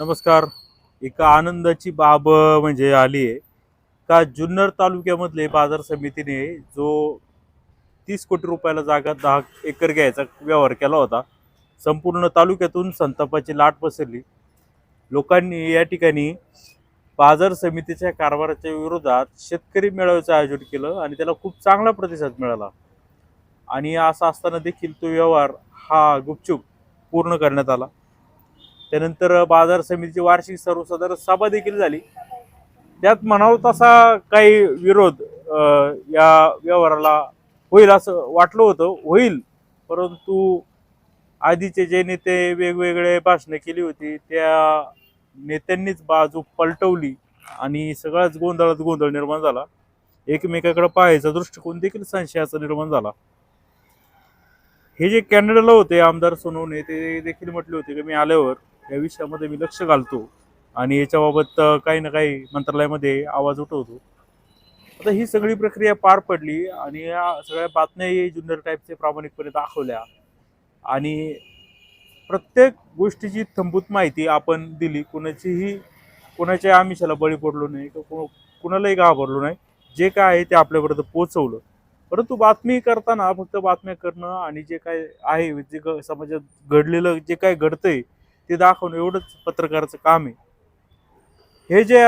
नमस्कार. एका आनंदाची बाब म्हणजे आली आहे का जुन्नर तालुक्यामधले बाजार समितीने जो तीस कोटी रुपयाला जागा दहा एकर घ्यायचा व्यवहार केला होता संपूर्ण तालुक्यातून संतापाची लाट पसरली. लोकांनी या ठिकाणी बाजार समितीच्या कारभाराच्या विरोधात शेतकरी मेळाव्याचं आयोजन केलं आणि त्याला खूप चांगला प्रतिसाद मिळाला. आणि असं असताना देखील तो व्यवहार हा गुपचूप पूर्ण करण्यात आला. त्यानंतर बाजार समितीची वार्षिक सर्वसाधारण सभा देखील झाली. त्यात म्हणावं तसा काही विरोध या व्यवहाराला होईल असं वाटलं होतं. होईल परंतु आधीचे जे नेते वेगवेगळे भाषणं केली होती त्या नेत्यांनीच बाजू पलटवली आणि सगळ्याच गोंधळात गोंधळ निर्माण झाला. एकमेकाकडे पाहायचा दृष्टिकोन देखील संशयाचा निर्माण झाला. हे जे कॅनडाला होते आमदार सोनवणे ते देखील म्हटले होते की मी आल्यावर या विषयामध्ये मी लक्ष घालतो आणि याच्याबाबत काही ना काही मंत्रालयामध्ये आवाज उठवतो. आता ही सगळी प्रक्रिया पार पडली आणि या सगळ्या बातम्याही ज्युनियर टाईपचे प्रामाणिकपणे दाखवल्या. आणि प्रत्येक गोष्टीची थंबूत माहिती आपण दिली. कोणाचीही कोणाच्या आमिषाला बळी पडलो नाही किंवा कुणालाही घाबरलो नाही. जे काय आहे ते आपल्यापर्यंत पोचवलं परंतु बातमी करताना फक्त बातम्या करणं आणि जे काय आहे जे ग- समाजात घडलेलं जे काय घडतंय ते दाखवणं एवढंच पत्रकाराचं काम आहे. हे जे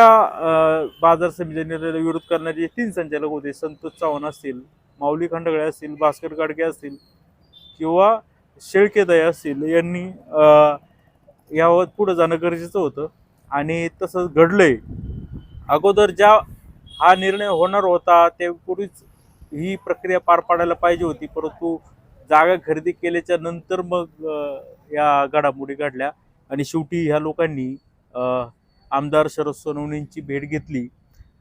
बाजार समिती विरोध करणारे तीन संचालक होते संतोष चव्हाण असतील माऊली खंडगळे असतील भास्कर गाडगे असतील किंवा शेळकेदय असतील यांनी यावर पुढं जाणं गरजेचं होतं. आणि तसंच घडलंय अगोदर ज्या हा निर्णय होणार होता त्यापूर्वीच ही प्रक्रिया पार पाडायला पाहिजे होती. परंतु जागा खरेदी केल्याच्यानंतर मग या घडामोडी घडल्या. आणि शेवटी ह्या लोकांनी आमदार शरद सोनवणेंची भेट घेतली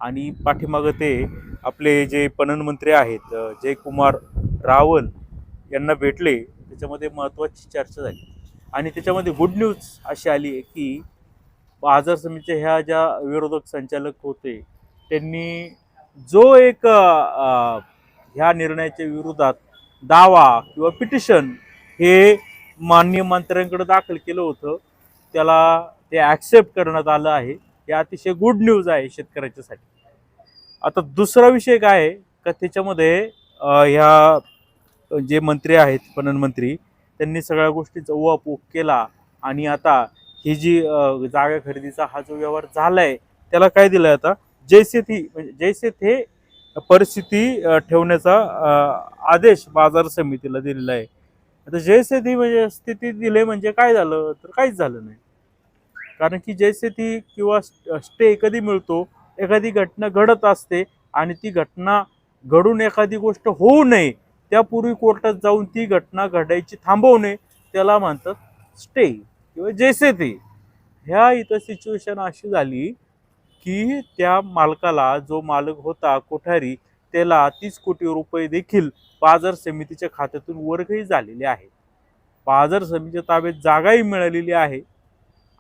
आणि पाठीमागं ते आपले जे पणन मंत्री आहेत जयकुमार रावल यांना भेटले. त्याच्यामध्ये महत्त्वाची चर्चा झाली. आणि त्याच्यामध्ये गुड न्यूज अशी आली आहे की बाजार समितीच्या ह्या ज्या विरोधक संचालक होते त्यांनी जो एक ह्या निर्णयाच्या विरोधात दावा किंवा पिटिशन हे माननीय मंत्र्यांकडे दाखल केलं होतं. त्याला ते ॲक्सेप्ट करण्यात आलं आहे. हे अतिशय गुड न्यूज आहे शेतकऱ्याच्यासाठी. आता दुसरा विषय काय आहे? का त्याच्यामध्ये ह्या जे मंत्री आहेत पणन मंत्री त्यांनी सगळ्या गोष्टीचा उहापोह केला आणि आता ही जी जागा खरेदीचा हा जो व्यवहार झालाय त्याला काय दिलंय आता? जैसे थी म्हणजे जैसे थे परिस्थिती ठेवण्याचा आदेश बाजार समितीला दिलेला आहे. आता जैसे ती म्हणजे स्थिती दिले म्हणजे काय झालं? तर काहीच झालं नाही. कारण की जैसे ती किंवा स्टे कधी मिळतो? एखादी घटना घडत असते आणि ती घटना घडून एखादी गोष्ट होऊ नये त्यापूर्वी कोर्टात जाऊन ती घटना घडायची थांबवणे त्याला म्हणतात स्टे किंवा जैसे ते ह्या इथं सिच्युएशन अशी झाली की त्या मालकाला जो मालक होता कोठारी त्याला तीस कोटी रुपये देखील बाजार समितीच्या खात्यातून वर्गही झालेले आहे बाजार समितीच्या ताब्यात जागाही मिळालेली आहे.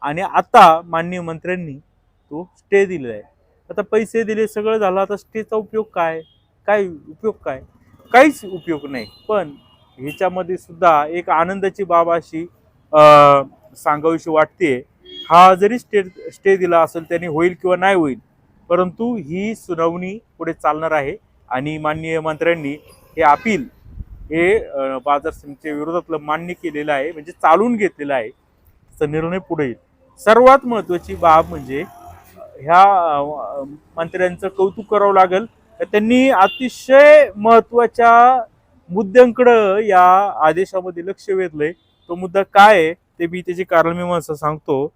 आणि आता माननीय मंत्र्यांनी तो स्टे दिलेला आहे. आता पैसे दिले सगळं झालं. आता स्टेचा उपयोग काय? काय उपयोग काय? काहीच उपयोग नाही. पण ह्याच्यामध्ये सुद्धा एक आनंदाची बाब अशी सांगावीशी वाटते. हा जरी स्टे स्टे दिला असेल त्याने होईल किंवा नाही होईल परंतु ही सुनावणी पुढे चालणार आहे. आणि माननीय मंत्र्यांनी हे अपील हे बाजार समितीच्या विरोधातलं मान्य केलेलं आहे म्हणजे चालून घेतलेलं आहे. तर निर्णय पुढे येईल. सर्वात महत्त्वाची बाब म्हणजे ह्या मंत्र्यांचं कौतुक करावं लागेल. तर त्यांनी अतिशय महत्त्वाच्या मुद्द्यांकडं या आदेशामध्ये लक्ष वेधलंय. तो मुद्दा काय आहे ते मी त्याची कारण मी माणसं सांगतो.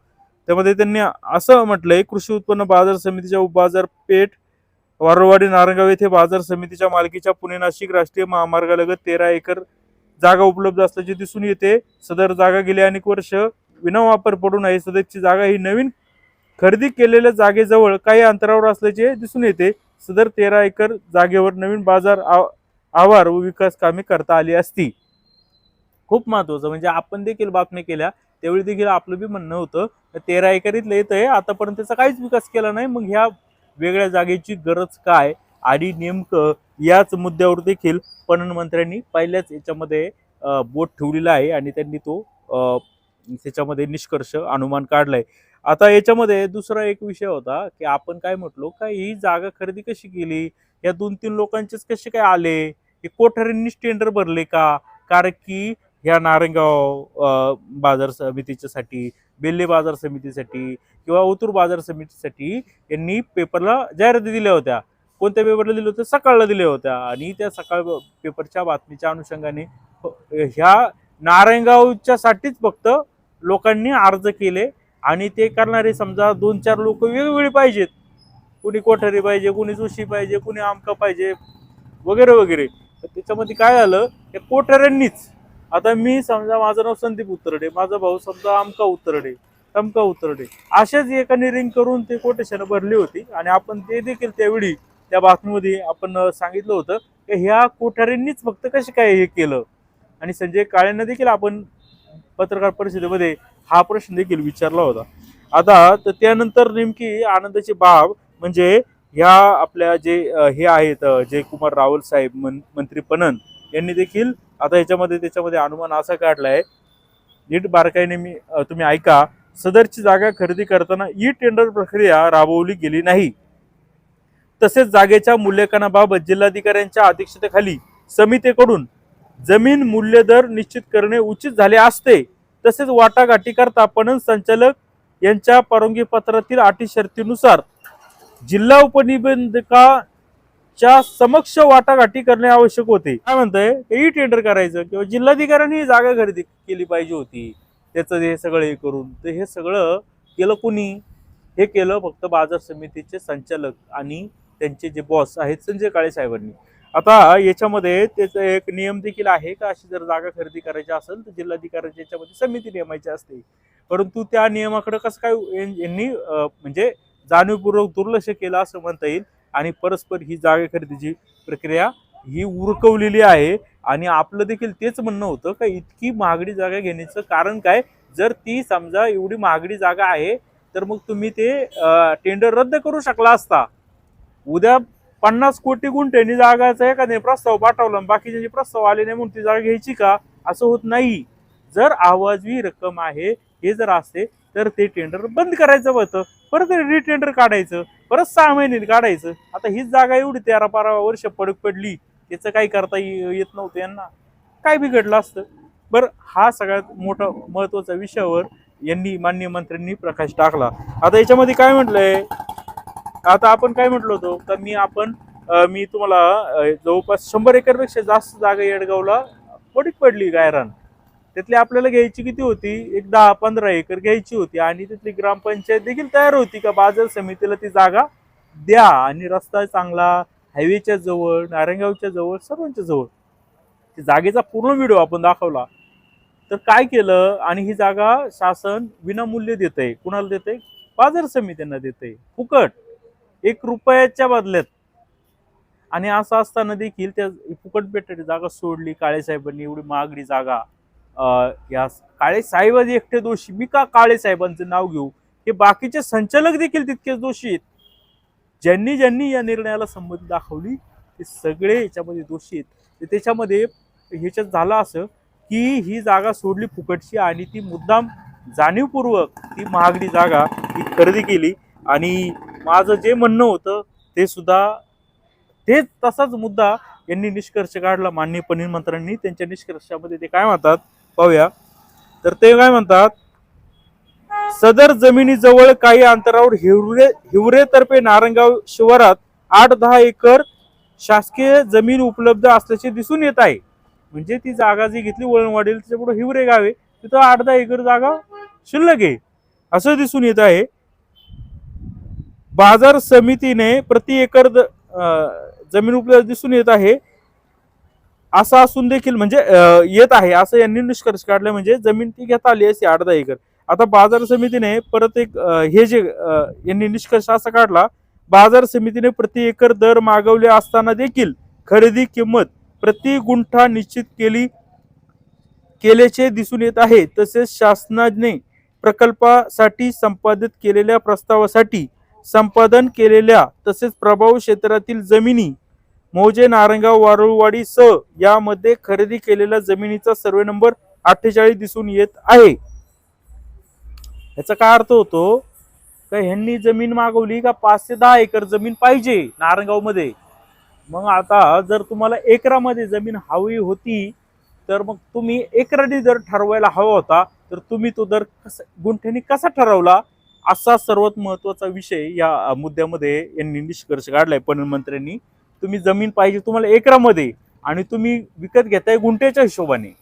त्यामध्ये त्यांनी असं म्हटलंय कृषी उत्पन्न बाजार समितीच्या उपबाजारपेठ वारवाडी नारंगाव येथे बाजार समितीच्या मालकीच्या पुणे नाशिक राष्ट्रीय महामार्गालगत तेरा एकर जागा उपलब्ध असल्याचे दिसून येते. सदर जागा गेली अनेक वर्ष विनावापर पडून आहे. सदरची जागा ही नवीन खरेदी केलेल्या जागेजवळ काही अंतरावर असल्याचे दिसून येते. सदर तेरा एकर जागेवर नवीन बाजार आवार व विकास कामे करता आली असती. खूप महत्वाचं म्हणजे आपण देखील बातम्या केल्या त्यावेळी देखील आपलं बी म्हणणं होतं का तेरा एकरीतलं येत आहे आतापर्यंत त्याचा काहीच विकास केला नाही. मग ह्या वेगळ्या जागेची गरज काय आणि नेमकं याच मुद्द्यावर देखील पणन मंत्र्यांनी पहिल्याच याच्यामध्ये बोट ठेवलेला आहे आणि त्यांनी तो त्याच्यामध्ये निष्कर्ष अनुमान काढलाय. आता याच्यामध्ये दुसरा एक विषय होता की आपण काय म्हटलो का ही जागा खरेदी कशी केली? या दोन तीन लोकांचेच कसे काय आले? हे कोठारींनीच टेंडर भरले का? कारण की ह्या नारंगाव बाजार समितीच्या साठी बेल्ले बाजार समितीसाठी किंवा ओतूर बाजार समितीसाठी यांनी पेपरला जाहिराती दिल्या होत्या. कोणत्या पेपरला दिल्या होत्या? सकाळला दिल्या होत्या. आणि त्या सकाळ पेपरच्या बातमीच्या अनुषंगाने हो, ह्या नारायणगावच्या साठीच फक्त लोकांनी अर्ज केले आणि ते करणारे समजा दोन चार लोक वेगवेगळे पाहिजेत. कुणी कोठारी पाहिजे कुणी जोशी पाहिजे कुणी आमका पाहिजे वगैरे वगैरे. तर त्याच्यामध्ये काय झालं? त्या कोठाऱ्यांनीच आता मी समजा माझं नाव संदीप उतरडे माझा भाऊ समजा अमका उतरडे तमका उतरडे अशाच एकाने रिंग करून ते कोटेशन भरली होती आणि आपण ते देखील त्यावेळी त्या बातमीमध्ये आपण सांगितलं होतं की ह्या कोठाऱ्यांनीच फक्त कसे काय हे केलं? आणि संजय काळेंना देखील आपण पत्रकार परिषदेमध्ये हा प्रश्न देखील विचारला होता. आता तर त्यानंतर नेमकी आनंदाची बाब म्हणजे ह्या आपल्या जे हे आहेत अं, जयकुमार रावल साहेब मं मंत्री पणन यांनी देखील आता याच्यामध्ये त्याच्यामध्ये अनुमान असा काढलाय. नीट बारकाईने मी तुम्ही ऐका. सदरची जागा खरेदी करताना ई टेंडर प्रक्रिया राबवली गेली नाही. तसेच जागेच्या मूल्यांकनाबाबत जिल्हाधिकाऱ्यांच्या अध्यक्षतेखाली समितीकडून जमीन मूल्य दर निश्चित करणे उचित झाले असते. तसेच वाटाघाटी करता पणन संचालक यांच्या परवानगी पत्रातील अटी शर्तीनुसार जिल्हा उपनिबंधका च्या समक्ष वाटाघाटी करणे आवश्यक होते. काय म्हणताय? ई टेंडर करायचं किंवा जिल्हाधिकाऱ्यांनी जागा खरेदी केली पाहिजे होती. त्याचं हे सगळं हे करून. तर हे सगळं केलं कुणी? हे केलं फक्त बाजार समितीचे संचालक आणि त्यांचे जे बॉस आहेत संजय काळे साहेबांनी. आता याच्यामध्ये त्याचा एक नियम देखील आहे का? अशी जर जागा खरेदी करायची असेल तर जिल्हाधिकाऱ्यांच्या याच्यामध्ये समिती नेमायची असते. परंतु त्या नियमाकडे कसं काय यांनी म्हणजे जाणीवपूर्वक दुर्लक्ष केलं असं म्हणता येईल? आणि परस्पर ही जागा खरेदीची प्रक्रिया ही उरकवलेली आहे. आणि आपलं देखील तेच म्हणणं होतं का इतकी महागडी जागा घेण्याचं कारण काय? जर ती समजा एवढी महागडी जागा आहे तर मग तुम्ही ते टेंडर रद्द करू शकला असता. उद्या पन्नास कोटी गुंठ्यांनी जागाचा एखाद्याने प्रस्ताव पाठवला आणि बाकीचे प्रस्ताव आले नाही म्हणून ती जागा घ्यायची का? असं होत नाही. जर आवाजवी रक्कम आहे हे जर असते तर ते टेंडर बंद करायचं होतं. परत रिटेंडर काढायचं. परत सहा महिने काढायचं. आता हीच जागा एवढी तेरा बारा वर्ष पडक पडली. त्याचं काही करता ये- येत नव्हतं यांना. काय बिघडलं असतं? बरं हा सगळ्यात मोठा महत्त्वाचा विषयावर यांनी मान्य मंत्र्यांनी प्रकाश टाकला. आता याच्यामध्ये काय म्हटलंय? आता आपण काय म्हटलो होतो? तर मी आपण मी तुम्हाला जवळपास शंभर एकरपेक्षा जास्त जागा येडगावला पडीक पडली गायरान. त्यातली आपल्याला घ्यायची किती होती? एक दहा पंधरा एकर घ्यायची होती. आणि तिथली ग्रामपंचायत देखील तयार होती का? बाजार समितीला ती जागा द्या आणि रस्ता चांगला हायवेच्या जवळ नारायणगावच्या जवळ सर्वांच्या जवळ. ती जागेचा पूर्ण व्हिडिओ आपण दाखवला. तर काय केलं? आणि ही जागा शासन विनामूल्य देत आहे कुणाला देत आहे बाजार समित्यांना देत आहे फुकट. एक रुपयाच्या बदल्यात. आणि असं असताना देखील त्या फुकट भेटणारी जागा सोडली. काळेसाहेबांनी एवढी महागडी जागा. या काळे साहेब एकटे दोषी. मी का काळे साहेबांचं नाव घेऊ? हे बाकीचे संचालक देखील तितकेच दोषी आहेत. ज्यांनी ज्यांनी या निर्णयाला संमती दाखवली ते सगळे याच्यामध्ये दोषी आहेत. त्याच्यामध्ये ह्याच्यात झालं असं की ही जागा सोडली फुकटची आणि ती मुद्दाम जाणीवपूर्वक ती महागडी जागा ही खरेदी केली. आणि माझं जे म्हणणं होतं ते सुद्धा तेच तसाच मुद्दा यांनी निष्कर्ष काढला माननीय पनीर मंत्र्यांनी. त्यांच्या निष्कर्षामध्ये ते काय म्हणतात? पाहूया. तर ते काय म्हणतात? सदर जमिनीजवळ काही अंतरावर हिवरे हिवरेतर्फे नारंगाव शिवारात आठ दहा एकर शासकीय जमीन उपलब्ध असल्याचे दिसून येत आहे. म्हणजे ती जागा जी घेतली वळणवाडील त्याच्या पुढे हिवरे गावे तिथं आठ दहा एकर जागा शिल्लक आहे. असं दिसून येत आहे. बाजार समितीने प्रति एकर जमीन उपलब्ध दिसून येत आहे. असं असून देखील म्हणजे येत आहे. असं यांनी निष्कर्ष काढला म्हणजे जमीन ती घेता आली असते आठ एकर. आता बाजार समितीने परत एक हे जे यांनी निष्कर्ष असा काढला बाजार समितीने प्रति एकर दर मागवले असताना देखील खरेदी किंमत प्रति गुंठा निश्चित केली केल्याचे दिसून येत आहे. तसेच शासनाने प्रकल्पासाठी संपादित केलेल्या प्रस्तावासाठी संपादन केलेल्या तसेच प्रभाव क्षेत्रातील जमिनी मौजे नारंगाव वारुळवाडी स यामध्ये खरेदी केलेल्या जमिनीचा सर्वे नंबर अठ्ठेचाळीस दिसून येत आहे. याचा काय अर्थ होतो? का ह्यांनी जमीन मागवली का पाच ते दहा एकर जमीन पाहिजे नारंगावमध्ये मग आता जर तुम्हाला एकरामध्ये जमीन हवी होती तर मग तुम्ही एकराने जर ठरवायला हवा होता तर तुम्ही तो दर कसा गुंठ्याने कसा ठरवला? असा सर्वात महत्त्वाचा विषय या मुद्द्यामध्ये यांनी निष्कर्ष काढलाय. पणन मंत्र्यांनी तुम्ही जमीन पाहिजे तुम्हाला एकरामध्ये आणि तुम्ही विकत घेताय गुंट्याच्या हिशोबाने.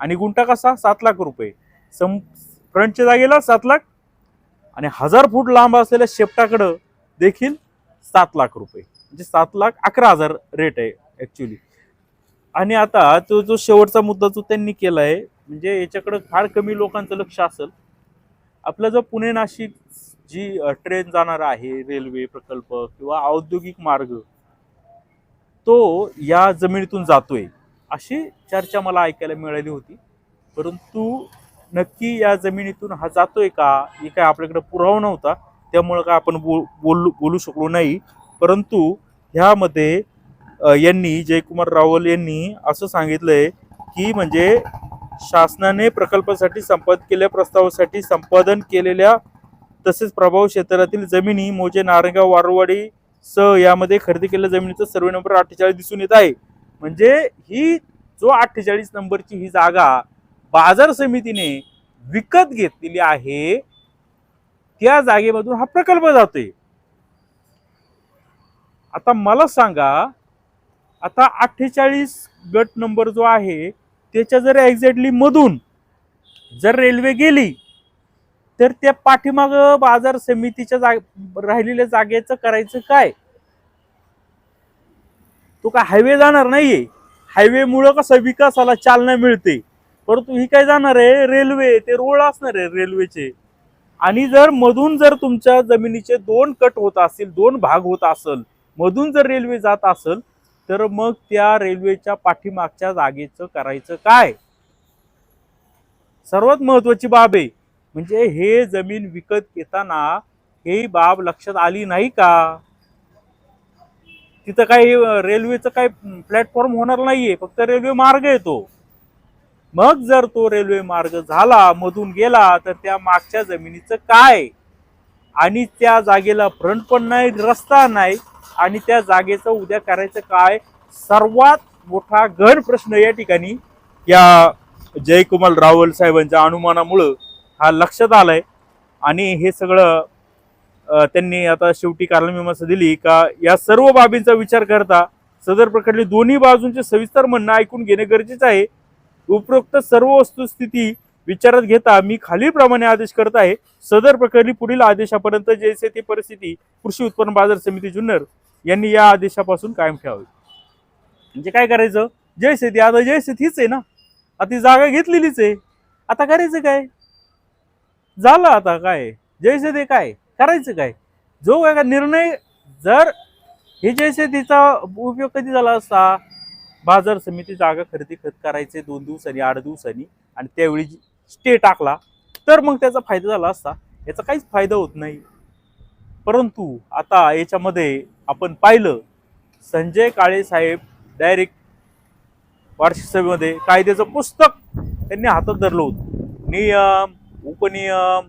आणि गुंठा कसा? सात लाख रुपये. सम फ्रंटच्या जागेला सात लाख आणि हजार फूट लांब असलेल्या शेपटाकडं देखील सात लाख रुपये. म्हणजे सात लाख अकरा हजार रेट आहे ऍक्च्युली आणि आता तो जो शेवटचा मुद्दा जो त्यांनी केला आहे म्हणजे याच्याकडं फार कमी लोकांचं लक्ष असेल. आपला जो पुणे नाशिक जी ट्रेन जाणार आहे रेल्वे प्रकल्प किंवा औद्योगिक मार्ग तो या जमिनीतून जातोय अशी चर्चा मला ऐकायला मिळाली होती. परंतु नक्की या जमिनीतून हा जातोय का? हे काय आपल्याकडे पुरावा नव्हता त्यामुळं काय आपण बोल बोलू बोलू शकलो नाही. परंतु ह्यामध्ये यांनी जयकुमार रावल यांनी असं सांगितलंय की म्हणजे शासनाने प्रकल्पासाठी संपादित केलेल्या प्रस्तावासाठी संपादन केलेल्या तसेच प्रभाव क्षेत्रातील जमिनी मोजे नारंगाव वारवाडी स यामध्ये खरेदी केलेल्या जमिनीचा सर्वे नंबर अठ्ठेचाळीस दिसून येत आहे. म्हणजे ही जो अठ्ठेचाळीस नंबरची ही जागा बाजार समितीने विकत घेतलेली आहे त्या जागेमधून हा प्रकल्प जातोय. आता मला सांगा आता अठ्ठेचाळीस गट नंबर जो आहे त्याच्या जर एक्झॅक्टली मधून जर रेल्वे गेली तर त्या पाठीमाग बाजार समितीच्या जाग राहिलेल्या जागेचं करायचं काय? तो काय हायवे जाणार नाहीये. हायवे मुळे कसा विकासाला चालना मिळते. परंतु ही काय जाणार आहे? रेल्वे ते रोड असणार आहे रेल्वेचे आणि जर मधून जर तुमच्या जमिनीचे दोन कट होत असतील दोन भाग होत असेल मधून जर रेल्वे जात असेल तर मग त्या रेल्वेच्या पाठीमागच्या जागेचं करायचं काय? सर्वात महत्वाची बाब आहे म्हणजे हे जमीन विकत घेताना ही बाब लक्षात आली नाही का? तिथं काही रेल्वेचं काही प्लॅटफॉर्म होणार नाहीये फक्त रेल्वे मार्ग येतो मग जर तो रेल्वे मार्ग झाला मधून गेला तर त्या मागच्या जमिनीचं काय? आणि त्या जागेला फ्रंट पण नाही रस्ता नाही आणि त्या जागेचं उद्या करायचं काय? सर्वात मोठा गण प्रश्न या ठिकाणी या जयकुमार रावल साहेबांच्या अनुमानामुळं हा लक्षात आलाय. आणि हे सगळं त्यांनी आता शेवटी कारणमीमांसा दिली का या सर्व बाबींचा विचार करता सदर प्रकरणी दोन्ही बाजूंचे सविस्तर म्हणणं ऐकून घेणे गरजेचं आहे. उपरोक्त सर्व वस्तुस्थिती विचारात घेता मी खालीलप्रमाणे आदेश करत आहे. सदर प्रकरणी पुढील आदेशापर्यंत जैसे ती परिस्थिती कृषी उत्पन्न बाजार समिती जुन्नर यांनी या आदेशापासून कायम ठेवावी. म्हणजे काय करायचं? जय ती आता जय हीच आहे ना? आता ती जागा घेतलेलीच आहे. आता करायचं काय? झालं आता काय? जैसे ते काय? करायचं काय? जो काय का निर्णय जर हे जैसे तिचा उपयोग कधी झाला असता? बाजार समिती जागा खरेदी खत करायचे दोन दिवसांनी आठ दिवसांनी आणि त्यावेळी स्टे टाकला तर मग त्याचा फायदा झाला असता? याचा काहीच फायदा होत नाही. परंतु आता याच्यामध्ये आपण पाहिलं संजय काळे साहेब डायरेक्ट वार्षिक सभेमध्ये कायद्याचं पुस्तक त्यांनी हातात धरलं होतं. नियम उपनियम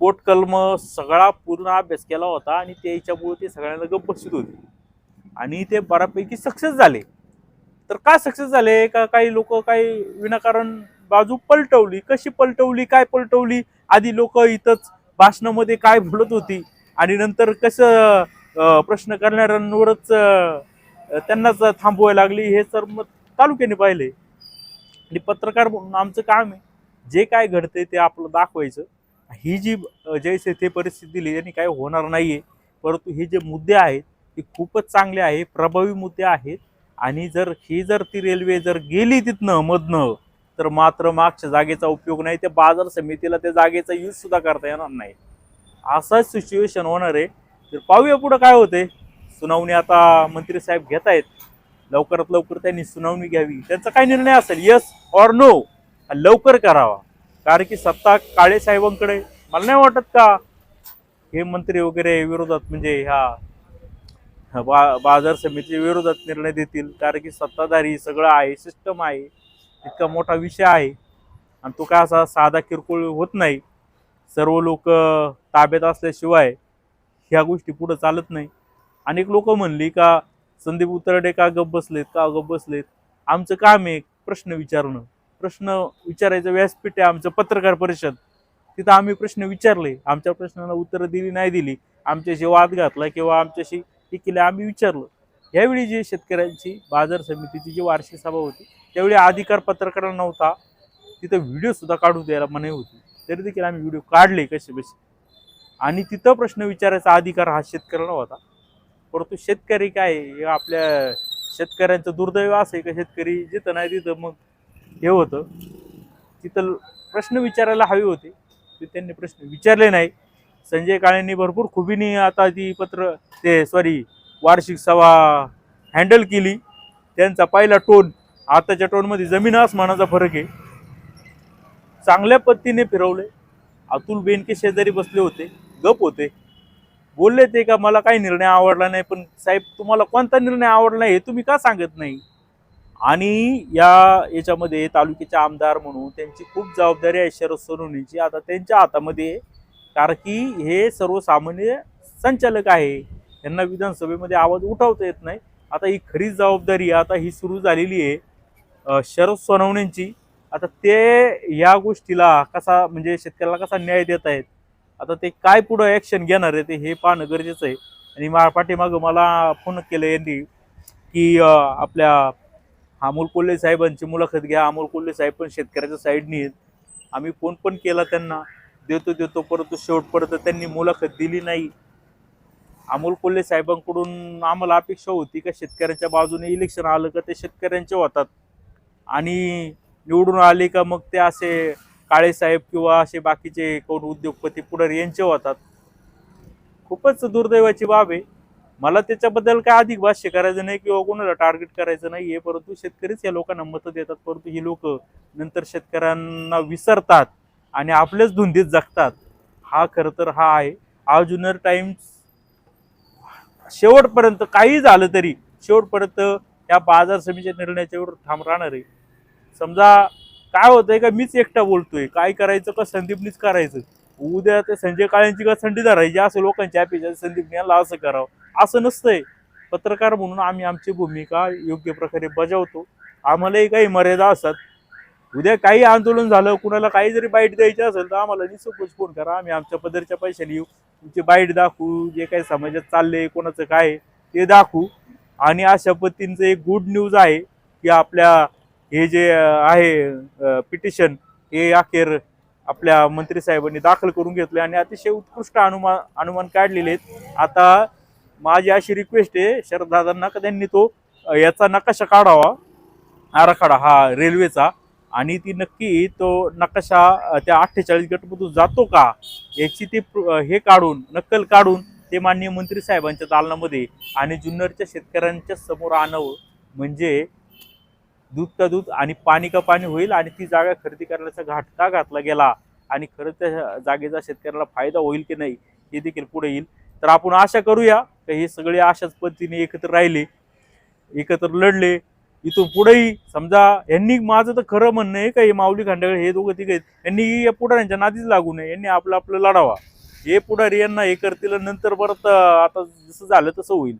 पोटकलम सगळा पूर्ण अभ्यास केला होता आणि त्याच्यामुळे ते सगळ्यांना गप्प बसत होते. आणि ते बऱ्यापैकी सक्सेस झाले. तर का सक्सेस झाले? का काही लोक काही विनाकारण बाजू पलटवली? कशी पलटवली? काय पलटवली? आधी लोक इथंच भाषणामध्ये काय बोलत होती? आणि नंतर कसं प्रश्न करणाऱ्यांवरच त्यांनाच थांबवायला लागली? हे सर मग तालुक्याने पाहिले. आणि पत्रकार म्हणून आमचं काम आहे. जे काय घडते ते आपलं दाखवायचं. ही जी जैसे ते परिस्थिती दिली यांनी काही होणार नाही आहे परंतु हे जे मुद्दे आहेत ते खूपच चांगले आहे प्रभावी मुद्दे आहेत. आणि जर ही जर ती रेल्वे जर गेली तिथनं मधनं तर मात्र मागच्या जागेचा उपयोग नाही. त्या बाजार समितीला त्या जागेचा यूजसुद्धा करता येणार नाही. असंच सिच्युएशन होणार आहे. तर पाहूया पुढं काय होते सुनावणी आता मंत्री साहेब घेत आहेत लवकरात लवकर त्यांनी सुनावणी घ्यावी. त्यांचा काय निर्णय असेल? यस ऑर नो लवकर करावा. कारण की सत्ता काळे साहेबांकडे मला नाही वाटत का हे मंत्री वगैरे विरोधात म्हणजे ह्या बा बाजार समिती विरोधात निर्णय देतील. कारण की सत्ताधारी सगळं आहे सिस्टम आहे इतका मोठा विषय आहे. आणि तो काय असा साधा किरकोळ होत नाही. सर्व लोक ताब्यात असल्याशिवाय ह्या गोष्टी पुढं चालत नाही. अनेक लोक म्हणली का संदीप उतरडे का गप बसलेत का गप बसलेत? आमचं काम आहे प्रश्न विचारणं. प्रश्न विचारायचं व्यासपीठ आहे आमचं पत्रकार परिषद. तिथं आम्ही प्रश्न विचारले. आमच्या प्रश्नाला उत्तरं दिली नाही दिली. आमच्याशी वाद घातला किंवा आमच्याशी हे केलं आम्ही विचारलं. यावेळी जी शेतकऱ्यांची बाजार समितीची जी वार्षिक सभा होती त्यावेळी अधिकार पत्रकार नव्हता. तिथं व्हिडिओसुद्धा काढू द्यायला मनाई होती. तरी देखील आम्ही व्हिडिओ काढले कसे बसे. आणि तिथं प्रश्न विचारायचा अधिकार हा शेतकऱ्याला होता. परंतु शेतकरी काय आपल्या शेतकऱ्यांचं दुर्दैव असं आहे का? शेतकरी जिथं नाही तिथं मग हे होतं. तिथं प्रश्न विचारायला हवे होते. ते त्यांनी प्रश्न विचारले नाही. संजय काळेंनी भरपूर खुबीने आता ती पत्र ते सॉरी वार्षिक सभा हँडल केली. त्यांचा पहिला टोन आताच्या टोनमध्ये जमीन आसमानाचा फरक आहे. चांगल्या पद्धतीने फिरवले अतुल बेनके शेजारी बसले होते. गप होते. बोलले ते का मला काही निर्णय आवडला नाही पण साहेब तुम्हाला कोणता निर्णय आवडला नाही हे तुम्ही का सांगत नाही? आणि या याच्यामध्ये तालुक्याचे आमदार म्हणून त्यांची खूप जबाबदारी आहे शरद सोनवणेची. आता त्यांच्या हातामध्ये कारण की हे सर्वसामान्य संचालक आहे. त्यांना विधानसभेमध्ये आवाज उठवता येत नाही. आता ही खरी जबाबदारी आता ही सुरू झालेली आहे शरद सोनवणेंची. आता ते या गोष्टीला कसा म्हणजे शेतकऱ्याला कसा न्याय देत आहेत? आता ते काय पुढं ॲक्शन घेणार आहे ते हे पाहणं गरजेचं आहे. आणि मा पाठीमागं मला फोन केलं यांनी की आपल्या अमोल कोल्हे साहेबांची मुलाखत घ्या. अमोल कोल्हे साहेब पण शेतकऱ्याच्या साईडनी आहेत. आम्ही फोन पण केला त्यांना. देतो देतो परंतु शेवटपर्यंत त्यांनी मुलाखत दिली नाही. अमोल कोल्हे साहेबांकडून आम्हाला अपेक्षा होती का शेतकऱ्यांच्या बाजूने इलेक्शन आलं का ते शेतकऱ्यांचे होतात. आणि निवडून आले का मग ते असे काळेसाहेब किंवा असे बाकीचे कोण उद्योगपती पुढारी यांचे होतात. खूपच दुर्दैवाची बाब आहे. मला त्याच्याबद्दल काय अधिक भाष्य करायचं नाही किंवा कोणाला टार्गेट करायचं नाही आहे परंतु शेतकरीच या लोकांना मतं देतात परंतु ही लोक नंतर शेतकऱ्यांना विसरतात आणि आपल्याच धुंदीत जगतात. हा खरं तर हा आहे. हा जुन्नर टाइम्स शेवटपर्यंत काही झालं तरी शेवटपर्यंत या बाजार समितीच्या निर्णयाच्या ठाम राहणार आहे. समजा काय होतंय का मीच एकटा बोलतोय. काय करायचं का संदीपनीच करायचं. उद्या ते संजय काळेंची का संधी धरायची असं लोकांच्या अपेक्षा संधी संदीपने असं करावं. असं नसतंय. पत्रकार म्हणून आम्ही आमची भूमिका योग्य प्रकारे बजावतो. आम्हालाही काही मर्यादा असतात. उद्या काही आंदोलन झालं कुणाला काही जरी बाईट द्यायची असेल तर आम्हाला निसंकोच फोन करा. आम्ही आमच्या पदरच्या पैशाने येऊ. तुमची बाईट दाखवू जे काही समाजात चाललंय कोणाचं काय आहे ते दाखवू. आणि अशा पद्धतीचं एक गुड न्यूज आहे की आपल्या हे जे आहे पिटिशन हे अखेर आपल्या मंत्री साहेबांनी दाखल करून घेतले आणि अतिशय उत्कृष्ट अनुमान अनुमान काढलेले आहेत. आता माझी अशी रिक्वेस्ट आहे शरददादांना का त्यांनी तो याचा नकाशा काढावा आराखडा हा रेल्वेचा आणि ती नक्की तो नकाशा त्या अठ्ठेचाळीस गटमधून जातो का याची ते प्र- हे काढून नक्कल काढून ते माननीय मंत्री साहेबांच्या दालनामध्ये आणि जुन्नरच्या शेतकऱ्यांच्या समोर आणवं. म्हणजे दूध का दूध आणि पाणी का पाणी होईल आणि ती जागा खरेदी करण्याचा घाट का घातला गेला. आणि खरं त्या जागेचा शेतकऱ्याला फायदा होईल की नाही हे देखील पुढे येईल. तर आपण आशा करूया की हे सगळे अशाच पद्धतीने एकत्र राहिले एकत्र लढले. इथून पुढेही समजा यांनी माझं तर खरं म्हणणं आहे का हे माऊली खांडेकर हे दोघं तिघे यांनी या पुढाऱ्यांच्या नादीच लागू नये यांनी आपलं आपलं लढावा. हे पुढारी यांना हे करतील नंतर परत आता जसं झालं तसं होईल.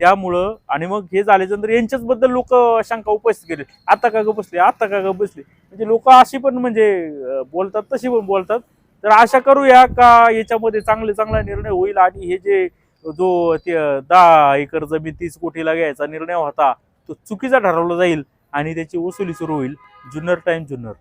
त्यामुळं आणि मग हे झाल्याच्यानंतर यांच्याच बद्दल लोक शंका उपस्थित केली. आता का ग बसले? आता का ग बसले? म्हणजे लोक अशी पण म्हणजे बोलतात तशी पण बोलतात. तर आशा करूया का याच्यामध्ये चांगले चांगला निर्णय होईल आणि हे जे जो ते दहा एकर जमीन तीस कोटीला घ्यायचा निर्णय होता तो चुकीचा ठरवला जाईल आणि त्याची वसुली सुरू होईल. जुन्नर टाइम जुन्नर.